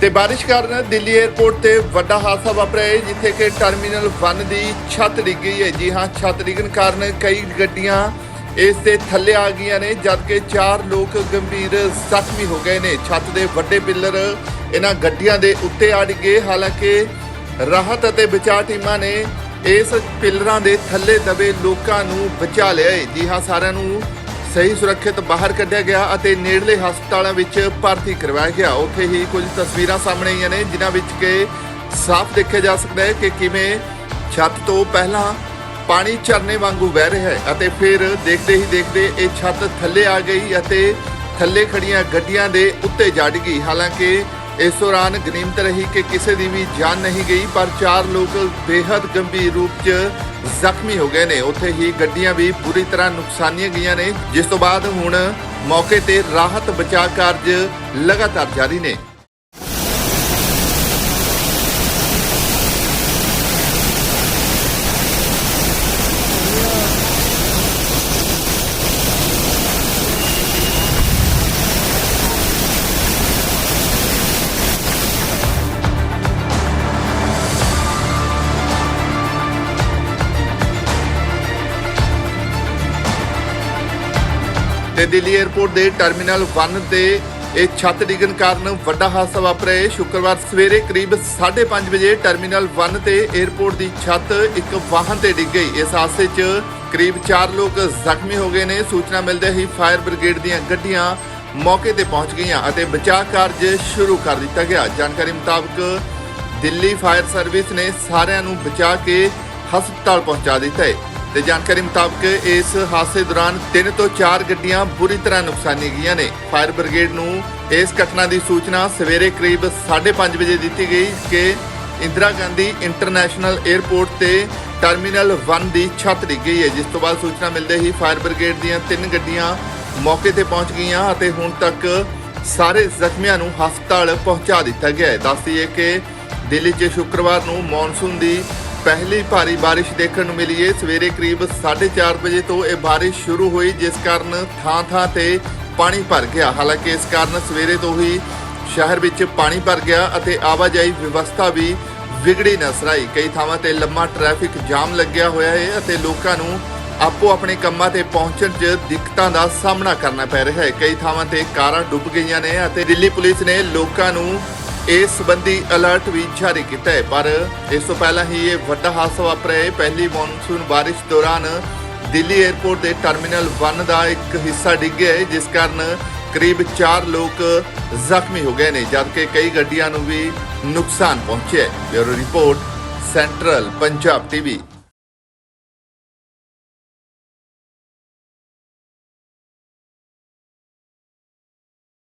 ਤੇ ਬਾਰਿਸ਼ ਕਾਰਨ ਦਿੱਲੀ 에ਅਰਪੋਰਟ ਤੇ ਵੱਡਾ ਹਾਦਸਾ ਵਾਪਰਿਆ ਹੈ, ਜਿੱਥੇ ਕਿ ਟਰਮੀਨਲ 1 ਦੀ ਛੱਤ ਡਿੱਗ ਗਈ ਹੈ। ਜੀ ਹਾਂ, ਛੱਤ ਡਿੱਗਣ ਕਾਰਨ ਕਈ ਗੱਡੀਆਂ ਇਸ ਦੇ ਥੱਲੇ ਆ ਗਈਆਂ ਨੇ, ਜਦਕਿ ਚਾਰ ਲੋਕ ਗੰਭੀਰ ਜ਼ਖਮੀ ਹੋ ਗਏ ਨੇ। ਛੱਤ ਦੇ ਵੱਡੇ ਪਿੱਲਰ ਇਹਨਾਂ ਗੱਡੀਆਂ ਦੇ ਉੱਤੇ ਅੜ ਗਏ। ਹਾਲਾਂਕਿ ਰਾਹਤ ਅਤੇ ਬਚਾਅ ਟੀਮਾਂ ਨੇ ਇਸ ਪਿੱਲਰਾਂ ਦੇ ਥੱਲੇ ਦਬੇ ਲੋਕਾਂ ਨੂੰ ਬਚਾ ਲਿਆ ਹੈ। ਜੀ ਹਾਂ, ਸਾਰਿਆਂ ਨੂੰ ਸਹੀ ਸੁਰੱਖਿਅਤ ਬਾਹਰ ਕੱਢਿਆ ਗਿਆ ਅਤੇ ਨੇੜਲੇ ਹਸਪਤਾਲਾਂ ਵਿੱਚ ਭਰਤੀ ਕਰਵਾਇਆ ਗਿਆ। ਉੱਥੇ ਹੀ ਕੁਝ ਤਸਵੀਰਾਂ ਸਾਹਮਣੇ ਆਈਆਂ ਨੇ, ਜਿਨ੍ਹਾਂ ਵਿੱਚ ਕਿ ਸਾਫ਼ ਦੇਖਿਆ ਜਾ ਸਕਦਾ ਹੈ ਕਿ ਕਿਵੇਂ ਛੱਤ ਤੋਂ ਪਹਿਲਾਂ ਪਾਣੀ ਝਰਨੇ ਵਾਂਗੂ ਵਹਿ ਰਿਹਾ ਹੈ ਅਤੇ ਫਿਰ ਦੇਖਦੇ ਹੀ ਦੇਖਦੇ ਇਹ ਛੱਤ ਥੱਲੇ ਆ ਗਈ ਅਤੇ ਥੱਲੇ ਖੜੀਆਂ ਗੱਡੀਆਂ ਦੇ ਉੱਤੇ ਜਾ ਡਿੱਗੀ। ਹਾਲਾਂਕਿ ਇਸ ਦੌਰਾਨ ਗਨੀਮਤ ਰਹੀ ਕਿ ਕਿਸੇ ਦੀ ਵੀ ਜਾਨ ਨਹੀਂ ਗਈ, ਪਰ ਚਾਰ ਲੋਕ ਬੇहद ਗੰਭੀਰ ਰੂਪ 'ਚ ਜ਼ਖਮੀ ਹੋ ਗਏ ਨੇ। ਉੱਥੇ ਹੀ ਗੱਡੀਆਂ ਵੀ ਬੁਰੀ ਤਰ੍ਹਾਂ ਨੁਕਸਾਨੀਆਂ ਗਈਆਂ ਨੇ, ਜਿਸ ਤੋਂ ਬਾਅਦ ਹੁਣ ਮੌਕੇ ਤੇ ਰਾਹਤ ਬਚਾਅ ਕਾਰਜ ਲਗਾਤਾਰ ਜਾਰੀ ਨੇ। ਤੇ ਦਿੱਲੀ 에ਅਰਪੋਰਟ ਦੇ ਟਰਮੀਨਲ 1 ਤੇ ਇਹ ਛੱਤ ਡਿੱਗਣ ਕਾਰਨ ਵੱਡਾ ਹਾਦਸਾ ਵਾਪਰਿਆ। ਹੈ ਸ਼ੁੱਕਰਵਾਰ ਸਵੇਰੇ ਕਰੀਬ 5:30 ਵਜੇ ਟਰਮੀਨਲ 1 ਤੇ 에ਅਰਪੋਰਟ ਦੀ ਛੱਤ ਇੱਕ ਵਾਹਨ ਤੇ ਡਿੱਗ ਗਈ। ਇਸ ਹਾਦਸੇ 'ਚ ਕਰੀਬ 4 ਲੋਕ ਜ਼ਖਮੀ ਹੋ ਗਏ ਨੇ। ਸੂਚਨਾ ਮਿਲਦੇ ਹੀ ਫਾਇਰ ਬ੍ਰਿਗੇਡ ਦੀਆਂ ਗੱਡੀਆਂ ਮੌਕੇ ਤੇ ਪਹੁੰਚ ਗਈਆਂ ਅਤੇ ਬਚਾਅ ਕਾਰਜ ਸ਼ੁਰੂ ਕਰ ਦਿੱਤਾ ਗਿਆ। ਜਾਣਕਾਰੀ ਮੁਤਾਬਕ ਦਿੱਲੀ ਫਾਇਰ ਸਰਵਿਸ ਨੇ ਸਾਰਿਆਂ ਨੂੰ ਬਚਾ ਕੇ ਹਸਪਤਾਲ ਪਹੁੰਚਾ ਦਿੱਤਾ ਹੈ। ਤੇ ਜਾਣਕਾਰੀ ਮੁਤਾਬਕ ਇਸ ਹਾਦਸੇ ਦੌਰਾਨ ਤਿੰਨ ਤੋਂ ਚਾਰ ਗੱਡੀਆਂ ਬੁਰੀ ਤਰ੍ਹਾਂ ਨੁਕਸਾਨੀ ਗਈਆਂ ਨੇ। ਫਾਇਰ ਬ੍ਰਿਗੇਡ ਨੂੰ ਇਸ ਘਟਨਾ ਦੀ ਸੂਚਨਾ ਸਵੇਰੇ ਕਰੀਬ 5:30 ਵਜੇ ਦਿੱਤੀ ਗਈ ਕਿ ਇੰਦਰਾ ਗਾਂਧੀ ਇੰਟਰਨੈਸ਼ਨਲ 에ਅਰਪੋਰਟ ਤੇ ਟਰਮੀਨਲ 1 ਦੀ ਛੱਤ ਡਿੱਗ ਗਈ ਹੈ। ਜਿਸ ਤੋਂ ਬਾਅਦ ਸੂਚਨਾ ਮਿਲਦੇ ਹੀ ਫਾਇਰ ਬ੍ਰਿਗੇਡ ਦੀਆਂ ਤਿੰਨ ਗੱਡੀਆਂ ਮੌਕੇ ਤੇ ਪਹੁੰਚ ਗਈਆਂ ਅਤੇ ਹੁਣ ਤੱਕ ਸਾਰੇ ਜ਼ਖਮੀਆਂ ਨੂੰ ਹਸਪਤਾਲ ਪਹੁੰਚਾ ਦਿੱਤਾ ਗਿਆ ਹੈ। ਦੱਸਦੀਏ ਕਿ ਦਿੱਲੀ 'ਚ ਸ਼ੁੱਕਰਵਾਰ ਨੂੰ ਮੌਨਸੂਨ ਦੀ ਪਹਿਲੀ ਭਾਰੀ ਬਾਰਿਸ਼ ਦੇਖਣ ਨੂੰ ਮਿਲੀ ਹੈ ਸਵੇਰੇ ਕਰੀਬ 4:30 ਵਜੇ ਤੋਂ ਇਹ ਬਾਰਿਸ਼ ਸ਼ੁਰੂ ਹੋਈ, ਜਿਸ ਕਾਰਨ ਥਾਂ-ਥਾਂ ਤੇ ਪਾਣੀ ਭਰ ਗਿਆ। ਹਾਲਾਂਕਿ ਇਸ ਕਾਰਨ ਸਵੇਰੇ ਤੋਂ ਹੀ ਸ਼ਹਿਰ ਵਿੱਚ ਪਾਣੀ ਭਰ ਗਿਆ ਅਤੇ ਆਵਾਜਾਈ ਵਿਵਸਥਾ ਵੀ ਵਿਗੜੀ ਨਜ਼ਰ ਆਈ। ਕਈ ਥਾਵਾਂ ਤੇ ਲੰਮਾ ਟ੍ਰੈਫਿਕ ਜਾਮ ਲੱਗਿਆ ਹੋਇਆ ਹੈ ਅਤੇ ਲੋਕਾਂ ਨੂੰ ਆਪੋ ਆਪਣੇ ਕੰਮਾਂ ਤੇ ਪਹੁੰਚਣ 'ਚ ਦਿੱਕਤਾਂ ਦਾ ਸਾਹਮਣਾ ਕਰਨਾ ਪੈ ਰਿਹਾ ਹੈ ਕਈ ਥਾਵਾਂ ਤੇ ਕਾਰਾਂ ਡੁੱਬ ਗਈਆਂ ਨੇ ਅਤੇ ਦਿੱਲੀ ਪੁਲਿਸ ਨੇ ਲੋਕਾਂ ਨੂੰ ਇਸ ਸੰਬੰਧੀ ਅਲਰਟ ਵੀ ਜਾਰੀ ਕੀਤਾ ਹੈ, ਪਰ ਇਸ ਤੋਂ ਪਹਿਲਾਂ ਹੀ ਇਹ ਵੱਡਾ ਹਾਦਸਾ ਵਾਪਰਿਆ ਹੈ। ਪਹਿਲੀ ਮੌਨਸੂਨ ਬਾਰਿਸ਼ ਦੌਰਾਨ ਦਿੱਲੀ 에ਅਰਪੋਰਟ ਦੇ ਟਰਮੀਨਲ 1 ਦਾ ਇੱਕ ਹਿੱਸਾ ਡਿੱਗਿਆ ਹੈ, ਜਿਸ ਕਾਰਨ ਕਰੀਬ 4 ਲੋਕ ਜ਼ਖਮੀ ਹੋ ਗਏ ਨੇ, ਜਦਕਿ ਕਈ ਗੱਡੀਆਂ ਨੂੰ ਵੀ ਨੁਕਸਾਨ ਪਹੁੰਚਿਆ ਹੈ। Bureau report, central Punjab TV.